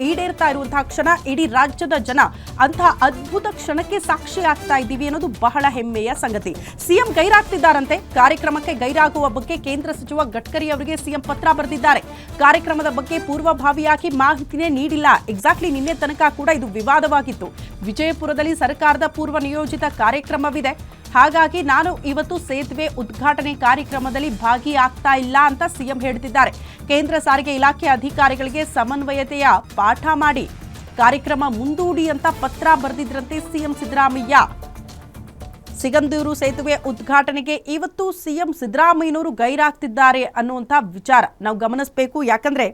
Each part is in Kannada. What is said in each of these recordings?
ಈಡೇರ್ತಾ ಇರುವಂತಹ ಕ್ಷಣ ಇಡೀ ರಾಜ್ಯದ ಜನ ಅಂತಹ ಅದ್ಭುತ ಕ್ಷಣಕ್ಕೆ ಸಾಕ್ಷಿ ಆಗ್ತಾ ಇದ್ದೀವಿ ಅನ್ನೋದು ಬಹಳ ಹೆಮ್ಮೆಯ ಸಂಗತಿ. ಸಿಎಂ ಗೈರಾಗ್ತಿದ್ದಾರಂತೆ. ಕಾರ್ಯಕ್ರಮಕ್ಕೆ ಗೈರಾಗುವ ಬಗ್ಗೆ ಕೇಂದ್ರ ಸಚಿವ ಗಡ್ಕರಿ ಅವರಿಗೆ ಸಿಎಂ ಪತ್ರ ಬರೆದಿದ್ದಾರೆ. ಕಾರ್ಯಕ್ರಮದ ಬಗ್ಗೆ ಪೂರ್ವಭಾವಿಯಾಗಿ ಮಾಹಿತಿನೇ ನೀಡಿಲ್ಲ. ಎಕ್ಸಾಕ್ಟ್ಲಿ ನಿನ್ನೆ ತನಕ ಕೂಡ ಇದು ವಿವಾದವಾಗಿತ್ತು. ವಿಜಯಪುರದಲ್ಲಿ ಸರ್ಕಾರದ ಪೂರ್ವ ನಿಯೋಜಿತ ಕಾರ್ಯಕ್ರಮವಿದೆ. ಹಾಗಾಗಿ ನಾನು ಇವತ್ತು ಸೇತುವೆ ಉದ್ಘಾಟನೆ ಕಾರ್ಯಕ್ರಮದಲ್ಲಿ ಭಾಗಿಯಾಗ್ತಾ ಇಲ್ಲ ಅಂತ ಸಿಎಂ ಹೇಳ್ತಿದ್ದಾರೆ. ಕೇಂದ್ರ ಸಾರಿಗೆ ಇಲಾಖೆ ಅಧಿಕಾರಿಗಳಿಗೆ ಸಮನ್ವಯತೆಯ ಪಾಠ ಮಾಡಿ ಕಾರ್ಯಕ್ರಮ ಮುಂದೂಡಿ ಅಂತ ಪತ್ರ ಬರೆದಿದ್ರಂತೆ ಸಿಎಂ ಸಿದ್ದರಾಮಯ್ಯ. ಸಿಗಂದೂರು ಸೇತುವೆ ಉದ್ಘಾಟನೆಗೆ ಇವತ್ತು ಸಿಎಂ ಸಿದ್ದರಾಮಯ್ಯನವರು ಗೈರಾಗ್ತಿದ್ದಾರೆ ಅನ್ನುವಂಥ ವಿಚಾರ. ನಾವು ಗಮನಿಸಬೇಕು. ಯಾಕಂದ್ರೆ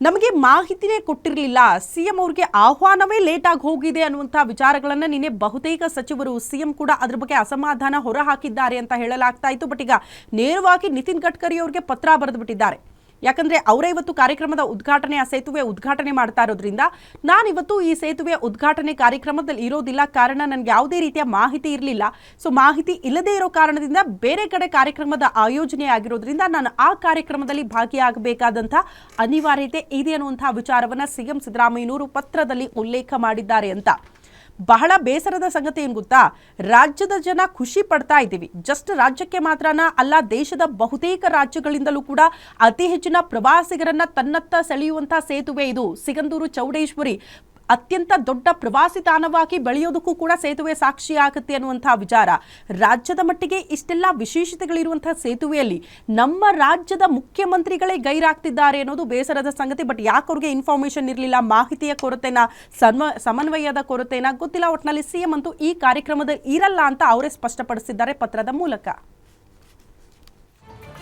ನಮಗೆ ಮಾಹಿತಿನೇ ಕೊಟ್ಟಿರಲಿಲ್ಲ. ಸಿಎಂ ಅವ್ರಿಗೆ ಆಹ್ವಾನವೇ ಲೇಟ್ ಆಗಿ ಹೋಗಿದೆ ಅನ್ನುವಂಥ ವಿಚಾರಗಳನ್ನು ನಿನ್ನೆ ಬಹುತೇಕ ಸಚಿವರು ಸಿಎಂ ಕೂಡ ಅದ್ರ ಬಗ್ಗೆ ಅಸಮಾಧಾನ ಹೊರಹಾಕಿದ್ದಾರೆ ಅಂತ ಹೇಳಲಾಗ್ತಾ ಇತ್ತು. ಬಟ್ ಈಗ ನೇರವಾಗಿ ನಿತಿನ್ ಗಡ್ಕರಿ ಅವರಿಗೆ ಪತ್ರ ಬರೆದುಬಿಟ್ಟಿದ್ದಾರೆ ಯಾಕಂದ್ರೆ ಅವರೇ ಇವತ್ತು ಕಾರ್ಯಕ್ರಮದ ಉದ್ಘಾಟನೆ, ಆ ಸೇತುವೆ ಉದ್ಘಾಟನೆ ಮಾಡ್ತಾ ಇರೋದ್ರಿಂದ ನಾನಿವತ್ತು ಈ ಸೇತುವೆ ಉದ್ಘಾಟನೆ ಕಾರ್ಯಕ್ರಮದಲ್ಲಿ ಇರೋದಿಲ್ಲ. ಕಾರಣ ನನಗೆ ಯಾವುದೇ ರೀತಿಯ ಮಾಹಿತಿ ಇರಲಿಲ್ಲ. ಸೊ ಮಾಹಿತಿ ಇಲ್ಲದೇ ಇರೋ ಕಾರಣದಿಂದ ಬೇರೆ ಕಡೆ ಕಾರ್ಯಕ್ರಮದ ಆಯೋಜನೆ ಆಗಿರೋದ್ರಿಂದ ನಾನು ಆ ಕಾರ್ಯಕ್ರಮದಲ್ಲಿ ಭಾಗಿಯಾಗಬೇಕಾದಂಥ ಅನಿವಾರ್ಯತೆ ಇದೆ ಅನ್ನುವಂಥ ವಿಚಾರವನ್ನು ಸಿಎಂ ಸಿದ್ದರಾಮಯ್ಯನವರು ಪತ್ರದಲ್ಲಿ ಉಲ್ಲೇಖ ಮಾಡಿದ್ದಾರೆ ಅಂತ. ಬಹಳ ಬೇಸರದ ಸಂಗತಿ ಏನು ಗೊತ್ತಾ? ರಾಜ್ಯದ ಜನ ಖುಷಿ ಪಡ್ತಾ ಇದ್ದೀವಿ. ಜಸ್ಟ್ ರಾಜ್ಯಕ್ಕೆ ಮಾತ್ರನಾ ಅಲ್ಲ, ದೇಶದ ಬಹುತೇಕ ರಾಜ್ಯಗಳಿಂದಲೂ ಕೂಡ ಅತಿ ಹೆಚ್ಚಿನ ಪ್ರವಾಸಿಗರನ್ನ ತನ್ನತ್ತ ಸೆಳೆಯುವಂತಹ ಸೇತುವೆ ಇದು. ಸಿಗಂದೂರು, ಚೌಡೇಶ್ವರಿ ಅತ್ಯಂತ ದೊಡ್ಡ ಪ್ರವಾಸಿ ತಾಣವಾಗಿ ಬೆಳೆಯೋದಕ್ಕೂ ಕೂಡ ಸೇತುವೆ ಸಾಕ್ಷಿ ಆಗುತ್ತೆ ಅನ್ನುವಂತಹ ವಿಚಾರ. ರಾಜ್ಯದ ಮಟ್ಟಿಗೆ ಇಷ್ಟೆಲ್ಲ ವಿಶೇಷತೆಗಳಿರುವಂತಹ ಸೇತುವೆಯಲ್ಲಿ ನಮ್ಮ ರಾಜ್ಯದ ಮುಖ್ಯಮಂತ್ರಿಗಳೇ ಗೈರಾಗ್ತಿದ್ದಾರೆ ಅನ್ನೋದು ಬೇಸರದ ಸಂಗತಿ. ಬಟ್ ಯಾಕೆ ಅವ್ರಿಗೆ ಇನ್ಫಾರ್ಮೇಶನ್ ಇರಲಿಲ್ಲ? ಮಾಹಿತಿಯ ಕೊರತೆನ, ಸನ್ವ, ಸಮನ್ವಯದ ಕೊರತೆನ ಗೊತ್ತಿಲ್ಲ. ಒಟ್ಟಿನಲ್ಲಿ ಸಿಎಂ ಅಂತೂ ಈ ಕಾರ್ಯಕ್ರಮದ ಇರಲ್ಲ ಅಂತ ಅವರೇ ಸ್ಪಷ್ಟಪಡಿಸಿದ್ದಾರೆ ಪತ್ರದ ಮೂಲಕ.